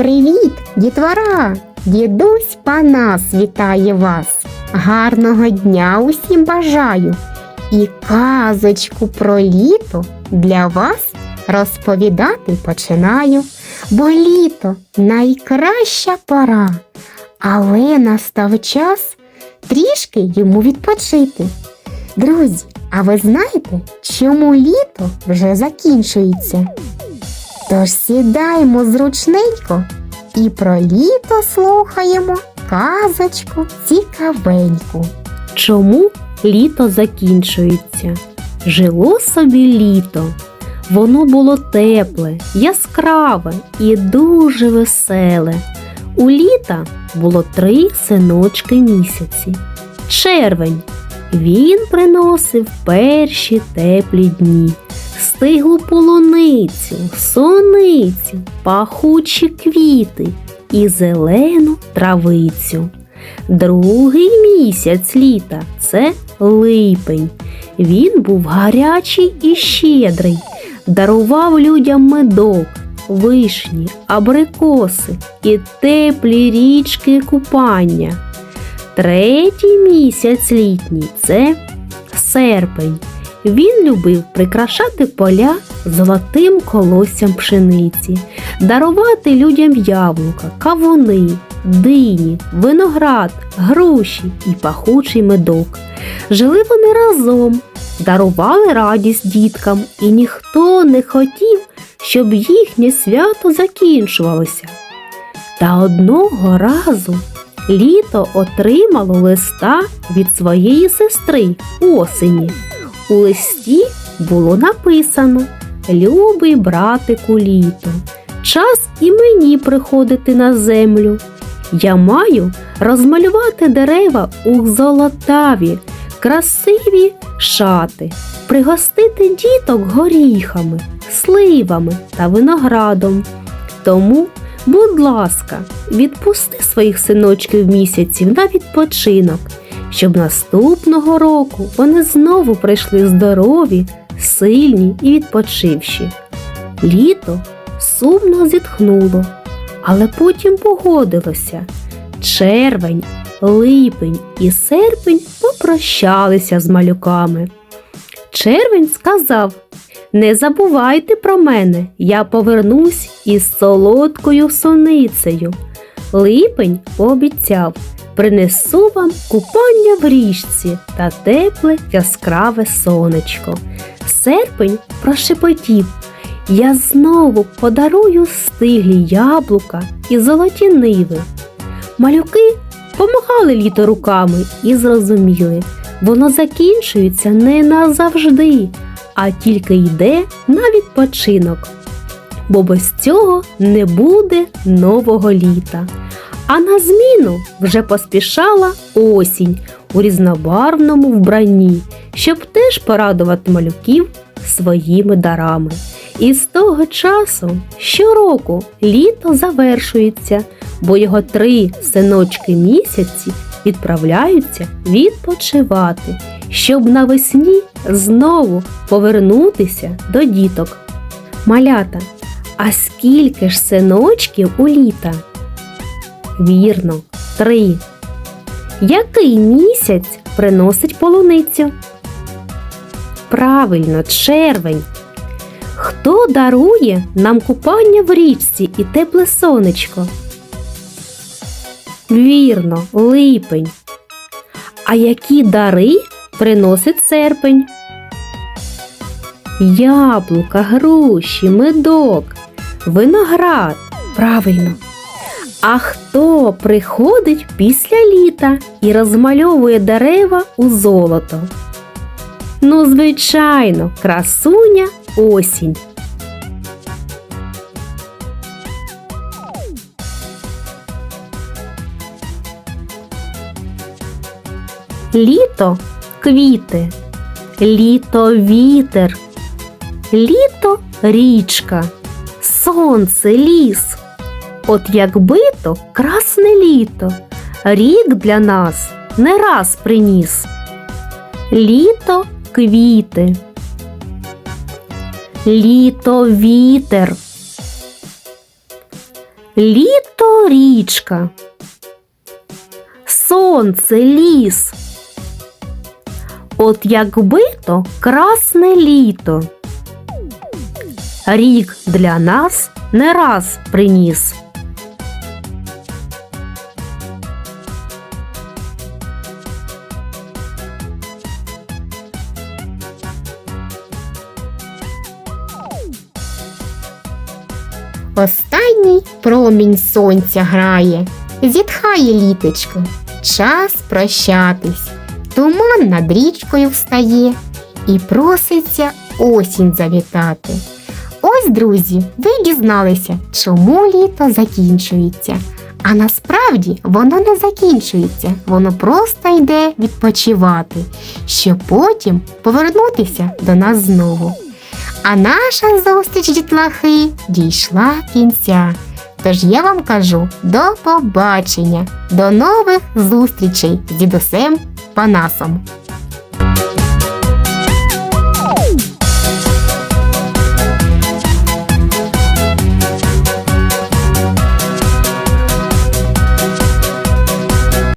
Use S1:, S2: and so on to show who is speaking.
S1: Привіт, дітвора! Дідусь Панас вітає вас. Гарного дня усім бажаю. І казочку про літо для вас розповідати починаю. Бо літо найкраща пора, але настав час трішки йому відпочити. Друзі, а ви знаєте, чому літо вже закінчується? Тож сідаємо зручненько і про літо слухаємо казочку цікавеньку.
S2: Чому літо закінчується? Жило собі літо. Воно було тепле, яскраве і дуже веселе. У літа було три синочки місяці. Червень. Він приносив перші теплі дні. Стиглу полуницю, соницю, пахучі квіти і зелену травицю. Другий місяць літа це липень. Він був гарячий і щедрий, дарував людям медок, вишні, абрикоси і теплі річки купання. Третій місяць літній це серпень. Він любив прикрашати поля золотим колоссям пшениці, дарувати людям яблука, кавуни, дині, виноград, груші і пахучий медок. Жили вони разом, дарували радість діткам, і ніхто не хотів, щоб їхнє свято закінчувалося. Та одного разу літо отримало листа від своєї сестри осені. У листі було написано Любий братику літо, час і мені приходити на землю. Я маю розмалювати дерева у золотаві, красиві шати, пригостити діток горіхами, сливами та виноградом. Тому, будь ласка, відпусти своїх синочків місяців на відпочинок, щоб наступного року вони знову прийшли здорові, сильні і відпочивші. Літо сумно зітхнуло, але потім погодилося. Червень, липень і серпень попрощалися з малюками. Червень сказав: Не забувайте про мене, я повернусь із солодкою соницею. Липень пообіцяв, принесу вам купання в річці та тепле яскраве сонечко. Серпень прошепотів, я знову подарую стиглі яблука і золоті ниви. Малюки помагали літо руками і зрозуміли, воно закінчується не назавжди, а тільки йде на відпочинок. Бо без цього не буде нового літа. А на зміну вже поспішала осінь у різнобарвному вбранні, щоб теж порадувати малюків своїми дарами. І з того часу щороку літо завершується, бо його три синочки місяці відправляються відпочивати, щоб навесні знову повернутися до діток. Малята, а скільки ж синочків у літа? Вірно, три. Який місяць приносить полуницю? Правильно, червень. Хто дарує нам купання в річці і тепле сонечко? Вірно, липень. А які дари приносить серпень? Яблука, груші, медок, виноград. Правильно. А хто приходить після літа і розмальовує дерева у золото? Ну, звичайно, красуня осінь. Літо квіти, літо вітер, літо річка, сонце, ліс. От якби то красне літо, рік для нас не раз приніс. Літо квіти, літо вітер, Літо річка. Сонце ліс. От якби то красне літо. Рік для нас не раз приніс.
S1: Останній промінь сонця грає, зітхає літочко. Час прощатись. Туман над річкою встає і проситься осінь завітати. Ось, друзі, ви дізналися, чому літо закінчується. А насправді воно не закінчується, воно просто йде відпочивати, щоб потім повернутися до нас знову. А наша зустріч дітлахи дійшла кінця. Тож я вам кажу до побачення, до нових зустрічей з дідусем Панасом.